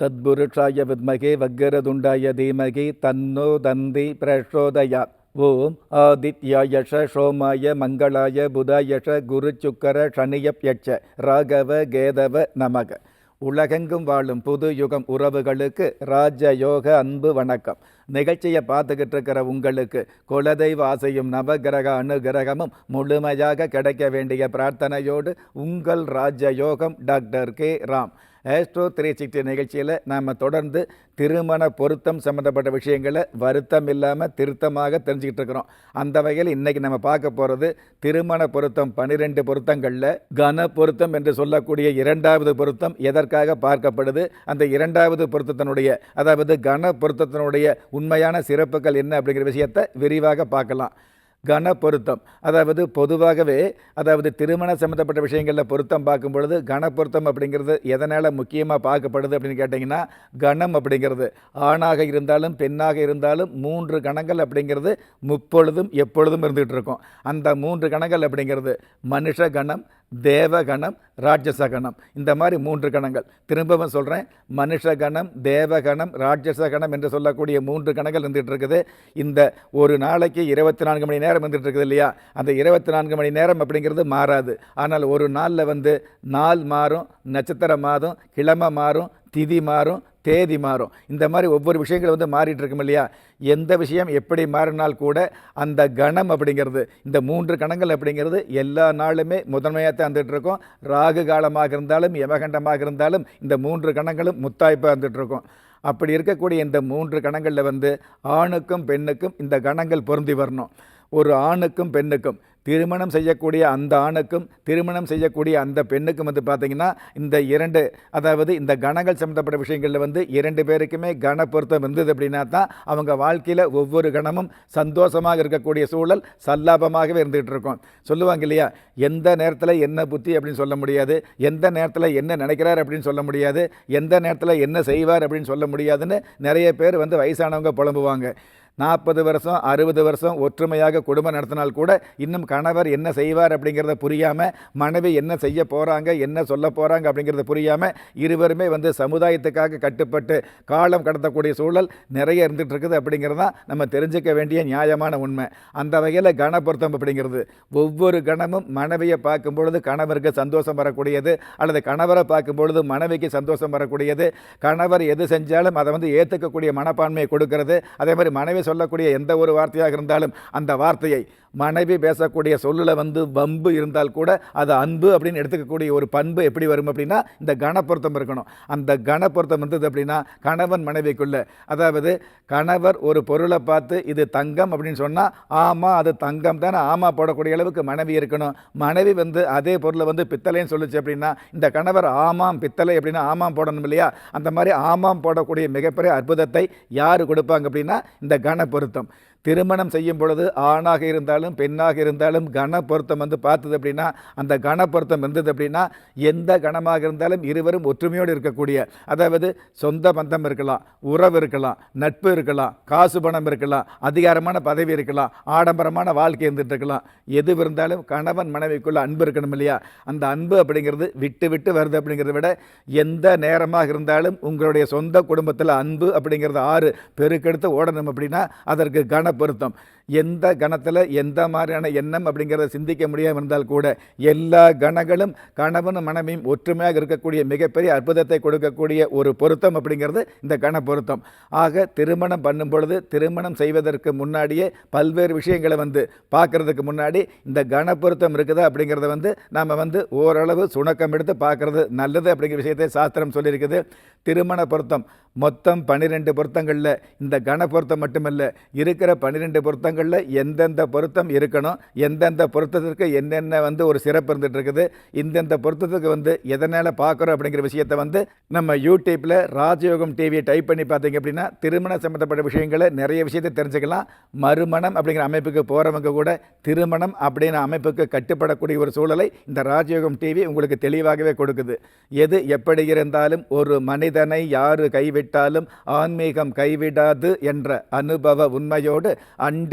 தத்புருஷாய வித்மகே வக்கரதுண்டாய தீமகி தன்னோ தந்தி பிரசோதயா ஓம் ஆதித்யாயஷ சோமாய மங்களாய புதாயஷ குரு சுக்கர சனியப்யட்ச ராகவ கேதவ நமக உலகெங்கும் வாழும் புது யுகம் உறவுகளுக்கு ராஜயோக அன்பு வணக்கம். நிகழ்ச்சியை பார்த்துக்கிட்டு இருக்கிற உங்களுக்கு குலதெய்வ ஆசையும் நவகிரக அனுகிரகமும் முழுமையாக கிடைக்க வேண்டிய பிரார்த்தனையோடு உங்கள் ராஜயோகம் doctor K. Ram. Astro three sixty நிகழ்ச்சியில் நாம் தொடர்ந்து திருமண பொருத்தம் சம்மந்தப்பட்ட விஷயங்களை வருத்தம் இல்லாமல் திருத்தமாக தெரிஞ்சுக்கிட்டு இருக்கிறோம். அந்த வகையில் இன்றைக்கி நம்ம பார்க்க போகிறது திருமண பொருத்தம் பன்னிரெண்டு பொருத்தங்களில் கன பொருத்தம் என்று சொல்லக்கூடிய இரண்டாவது பொருத்தம் எதற்காக பார்க்கப்படுது? அந்த இரண்டாவது பொருத்தத்தினுடைய அதாவது கன பொருத்தத்தினுடைய உண்மையான சிறப்புகள் என்ன அப்படிங்கிற விஷயத்தை விரிவாக பார்க்கலாம். கன பொருத்தம் அதாவது பொதுவாகவே அதாவது திருமண சம்மந்தப்பட்ட விஷயங்களில் பொருத்தம் பார்க்கும் பொழுது கன பொருத்தம் அப்படிங்கிறது எதனால் முக்கியமாக பார்க்கப்படுது அப்படின்னு கேட்டிங்கன்னா கணம் அப்படிங்கிறது. ஆணாக இருந்தாலும் பெண்ணாக இருந்தாலும் மூன்று கணங்கள் அப்படிங்கிறது முப்பொழுதும் எப்பொழுதும் இருந்துகிட்டு இருக்கும். அந்த மூன்று கணங்கள் அப்படிங்கிறது மனுஷ கணம் தேவகணம் ராட்சசகணம். இந்த மாதிரி மூன்று கணங்கள். திரும்பவும் சொல்கிறேன் மனுஷ கணம் தேவகணம் ராட்சசகணம் என்று சொல்லக்கூடிய மூன்று கணங்கள் இருந்துகிட்டு இருக்குது இந்த ஒரு நாளைக்கு இருபத்தி நான்கு மணி நேரம் இருந்துகிட்டு இருக்குது இல்லையா? அந்த இருபத்தி நான்கு மணி நேரம் அப்படிங்கிறது மாறாது. ஆனால் ஒரு நாளில் வந்து நாள் மாறும் நட்சத்திரம் மாறும் கிழமை மாறும் திதி மாறும் தேதி மாறும். இந்த மாதிரி ஒவ்வொரு விஷயங்கள் வந்து மாறிட்டு இருக்கும் இல்லையா? எந்த விஷயம் எப்படி மாறினால் கூட அந்த கணம் அப்படிங்கிறது இந்த மூன்று கணங்கள் அப்படிங்கிறது எல்லா நாளுமே முதன்மையாக தான் வந்துட்டு ராகு காலமாக இருந்தாலும் யமகண்டமாக இருந்தாலும் இந்த மூன்று கணங்களும் முத்தாய்ப்பாக வந்துட்டுருக்கும் அப்படி இருக்கக்கூடிய இந்த மூன்று கணங்களில் வந்து ஆணுக்கும் பெண்ணுக்கும் இந்த கணங்கள் பொருந்தி வரணும். ஒரு ஆணுக்கும் பெண்ணுக்கும் திருமணம் செய்யக்கூடிய அந்த ஆணுக்கும் திருமணம் செய்யக்கூடிய அந்த பெண்ணுக்கும் வந்து பார்த்திங்கன்னா இந்த இரண்டு அதாவது இந்த கணங்கள் சம்மந்தப்பட்ட விஷயங்களில் வந்து இரண்டு பேருக்குமே கன பொருத்தம் இருந்தது அப்படின்னா தான் அவங்க வாழ்க்கையில் ஒவ்வொரு கணமும் சந்தோஷமாக இருக்கக்கூடிய சூழல் சல்லாபமாகவே இருந்துகிட்டு இருக்கும். சொல்லுவாங்க இல்லையா? எந்த நேரத்தில் என்ன புத்தி அப்படின்னு சொல்ல முடியாது எந்த நேரத்தில் என்ன நினைக்கிறார் அப்படின்னு சொல்ல முடியாது எந்த நேரத்தில் என்ன செய்வார் அப்படின்னு சொல்ல முடியாதுன்னு நிறைய பேர் வந்து வயசானவங்க புலம்புவாங்க. நாற்பது வருஷம் அறுபது வருஷம் ஒற்றுமையாக குடும்பம் நடத்தினால் கூட இன்னும் கணவர் என்ன செய்வார் அப்படிங்கிறத புரியாமல் மனைவி என்ன செய்ய போகிறாங்க என்ன சொல்ல போகிறாங்க அப்படிங்கிறத புரியாமல் இருவருமே வந்து சமுதாயத்துக்காக கட்டுப்பட்டு காலம் கடத்தக்கூடிய சூழல் நிறைய இருந்துகிட்டு இருக்குது அப்படிங்கிறது தான் நம்ம தெரிஞ்சுக்க வேண்டிய நியாயமான உண்மை. அந்த வகையில் கன பொருத்தம் அப்படிங்கிறது. ஒவ்வொரு கணமும் மனைவியை பார்க்கும் பொழுது கணவருக்கு சந்தோஷம் வரக்கூடியது அல்லது கணவரை பார்க்கும் பொழுது மனைவிக்கு சந்தோஷம் வரக்கூடியது. கணவர் எது செஞ்சாலும் அதை வந்து ஏற்றுக்கக்கூடிய மனப்பான்மையை கொடுக்கறது. அதே மாதிரி மனைவி சொல்லக்கூடிய எந்த ஒரு வார்த்தையாக இருந்தாலும் அந்த வார்த்தையை மனைவி பேசக்கூடிய சொல்லில் வந்து வம்பு இருந்தால் கூட அது அன்பு அப்படின்னு எடுத்துக்கக்கூடிய ஒரு பண்பு எப்படி வரும் அப்படின்னா இந்த கணப்பொருத்தம் இருக்கணும். அந்த கணப்பொருத்தம் இருந்தது அப்படின்னா கணவன் மனைவிக்குள்ள. அதாவது கணவர் ஒரு பொருளை பார்த்து இது தங்கம் அப்படின்னு சொன்னால் ஆமாம் அது தங்கம் தானே ஆமாம் போடக்கூடிய அளவுக்கு மனைவி இருக்கணும். மனைவி வந்து அதே பொருளை வந்து பித்தளைன்னு சொல்லுச்சு அப்படின்னா இந்த கணவர் ஆமாம் பித்தளை அப்படின்னா ஆமாம் போடணும் இல்லையா? அந்த மாதிரி ஆமாம் போடக்கூடிய மிகப்பெரிய அற்புதத்தை யார் கொடுப்பாங்க அப்படின்னா இந்த கண பொருத்தம் திருமணம் செய்யும் பொழுது ஆணாக இருந்தாலும் பெண்ணாக இருந்தாலும் கன பொருத்தம் வந்து பார்த்தது அப்படின்னா அந்த கன பொருத்தம் இருந்தது அப்படின்னா எந்த கணமாக இருந்தாலும் இருவரும் ஒற்றுமையோடு இருக்கக்கூடிய அதாவது சொந்த பந்தம் இருக்கலாம் உறவு இருக்கலாம் நட்பு இருக்கலாம் காசு பணம் இருக்கலாம் அதிகாரமான பதவி இருக்கலாம் ஆடம்பரமான வாழ்க்கை இருந்துட்டு இருக்கலாம். எது இருந்தாலும் கணவன் மனைவிக்குள்ள அன்பு இருக்கணும் இல்லையா? அந்த அன்பு அப்படிங்கிறது விட்டு விட்டு வருது அப்படிங்கிறத விட எந்த நேரமாக இருந்தாலும் உங்களுடைய சொந்த குடும்பத்தில் அன்பு அப்படிங்கிறது ஆறு. பெருக்கெடுத்து ஓடணும் அப்படின்னா அதற்கு கன பொருத்தம் எந்த கணத்தில் எந்த மாதிரியான எண்ணம் அப்படிங்கிறத சிந்திக்க முடியாமல் இருந்தால் கூட எல்லா கணங்களும் கணவனும் மனைவியும் ஒற்றுமையாக இருக்கக்கூடிய மிகப்பெரிய அற்புதத்தை கொடுக்கக்கூடிய ஒரு பொருத்தம் அப்படிங்கிறது இந்த கண பொருத்தம். ஆக திருமணம் பண்ணும் பொழுது திருமணம் செய்வதற்கு முன்னாடியே பல்வேறு விஷயங்களை வந்து பார்க்கறதுக்கு முன்னாடி இந்த கண பொருத்தம் இருக்குதா அப்படிங்கிறத வந்து நாம் வந்து ஓரளவு சுணக்கம் எடுத்து பார்க்கறது நல்லது அப்படிங்கிற விஷயத்தை சாஸ்திரம் சொல்லியிருக்குது. திருமண பொருத்தம் மொத்தம் பன்னிரெண்டு பொருத்தங்களில் இந்த கண பொருத்தம் மட்டுமல்ல இருக்கிற பன்னிரெண்டு பொருத்தங்கள் பொருத்தங்களில் எந்தெந்த பொருத்தம் இருக்கணும் எந்தெந்த பொருத்தத்திற்கு என்னென்ன வந்து ஒரு சிறப்பு இருந்துகிட்டு இருக்குது இந்தந்த பொருத்தத்துக்கு வந்து எதனால் பார்க்குறோம் அப்படிங்கிற விஷயத்தை வந்து நம்ம யூடியூப்பில் ராஜயோகம் டிவியை டைப் பண்ணி பார்த்தீங்க அப்படின்னா திருமணம் சம்மந்தப்பட்ட விஷயங்களை நிறைய விஷயத்தை தெரிஞ்சுக்கலாம். மறுமணம் அப்படிங்கிற அமைப்புக்கு போகிறவங்க கூட திருமணம் அப்படிங்கிற அமைப்புக்கு கட்டுப்படக்கூடிய ஒரு சூழலை இந்த ராஜயோகம் டிவி உங்களுக்கு தெளிவாகவே கொடுக்குது. எது எப்படி இருந்தாலும் ஒரு மனிதனை யாரு கைவிட்டாலும் ஆன்மீகம் கைவிடாது என்ற அனுபவ உண்மையோடு அண்ட